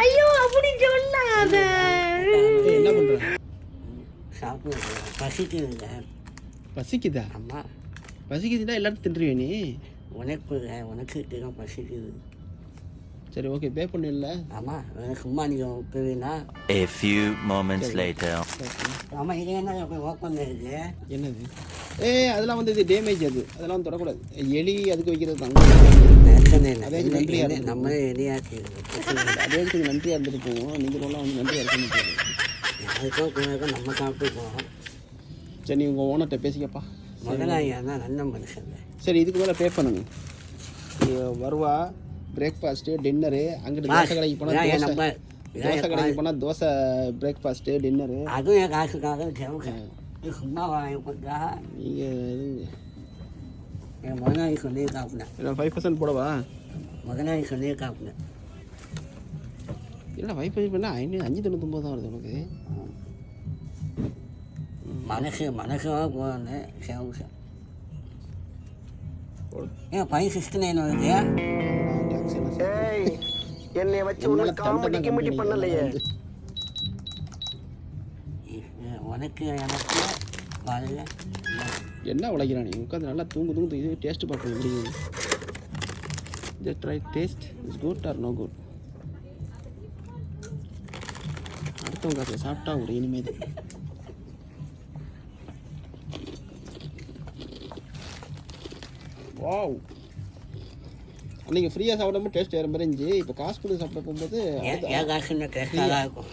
ஐயோ அப்படி சொல்லாத. என்ன பண்ற? சாப்பிடுங்க பசிக்குதுங்க. பசிக்குதா? அம்மா பசிக்குதுன்னா எல்லாரும் தின்றுவே நீ? உனக்கு உனக்கு தான் பசிக்குது. சரி ஓகே பே பண்ணு இல்ல ஆமா எனக்கு சும்மா நீங்கள் விட்டுவீங்கன்னா A few moments later. ஆமா இது என்ன போய் ஓப்பன் இருக்கு என்னது? ஏ அதெல்லாம் வந்து இது டேமேஜ் அது. அதெல்லாம் வந்து தொடக்கூடாது. எலி அதுக்கு வைக்கிறது தான். அதே இருக்கு. நம்ம எரியாச்சு அதே நன்றியாக இருந்துட்டு போவோம் நீங்கள் எல்லாம் வந்து நன்றியாக இருக்க முடியாது. அதுக்கும் நம்ம சாப்பிட்டுப்போம் சரி நீ உங்கள் ஓனர்கிட்ட பேசிக்கப்பா. முதலாளியா தான் நல்ல மனுஷங்க சரி இதுக்கு மேலே பே பண்ணுங்க. வருவா பிரேக்ஃபாஸ்ட்டு டின்னரு அங்கிட்டு தோசை கடைக்கு போனால் தோசை. கடைக்கு போனால் தோசை பிரேக்ஃபாஸ்ட்டு டின்னரு அதுவும் என் காசுக்காக சும்மா கொடுத்தா நீங்கள் என் முதலாளி இது ஃபைவ் பர்சன்ட் போடவா முதலாளி சொல்லியிருக்காப்புனேன் இல்லை ஃபைவ் பர்சன்ட் பண்ணால் ஐநூறு அஞ்சு தொண்ணூத்தொம்பது தான் வருது உனக்கு மனசு மனசாக போகணும் செவங்க ஏன் ஃபைவ் சிக்ஸ்டி நைன் வருது என்னை வச்சு காமெடி கிமெடி பண்ணலையே உனக்கு எனக்கு காலையில் என்ன உழைக்கிறான் நீ? உட்காந்து நல்லா தூங்கு தூங்கு இது டேஸ்ட் பார்ப்போம் எப்படி just try taste is good or no good அடுத்தவங்க காசை சாப்பிட்டா ஒரு இனிமேல். வாவ் அன்றைக்கி ஃப்ரீயாக சாப்பிடாம டேஸ்ட் வேறு மாதிரி இருந்துச்சு. இப்போ காசு கொடுத்து சாப்பிட போகும்போது காசு தான் இருக்கும்.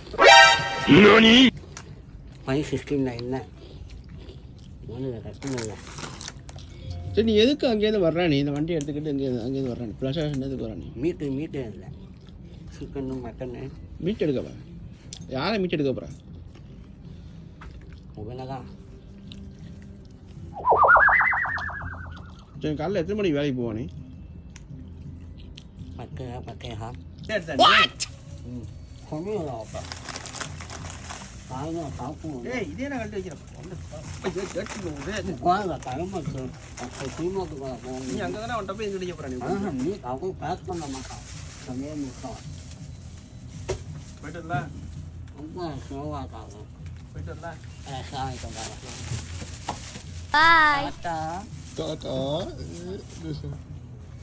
ஃபைவ் சிக்ஸ்டி நைன் தான் இல்லை சரி நீ எதுக்கு அங்கேருந்து வர்றா? நீ இந்த வண்டி எடுத்துக்கிட்டு இங்கே அங்கேருந்து வர்றா? நீ ப்ளஸ் எதுக்கு வர்றா நீ? மீட்டு மீட்டு இல்லை. Chicken mutton. மீட் எடுக்க போகிறேன் யாரை மீட் எடுக்க போகிறேன் உங்களை தான். சரி காலைல எத்தனை மணிக்கு வேலைக்கு போவா நீ? பத்து பத்தேகா ஏய் சொன்னீங்களா அப்பா காலையில் சாப்பிடுவோம் நீ அங்கே தானே அவன்கிட்ட போய் எங்க அடிக்க போகிறேன் நீ நீ அவங்க பேக் பண்ண மாட்டான். சமைய முட்டான் போயிட்டு வரல? ரொம்ப ஸ்லோவாக்காங்க போயிட்டு வரல? சாமி பாய் டாட்டா டாட்டா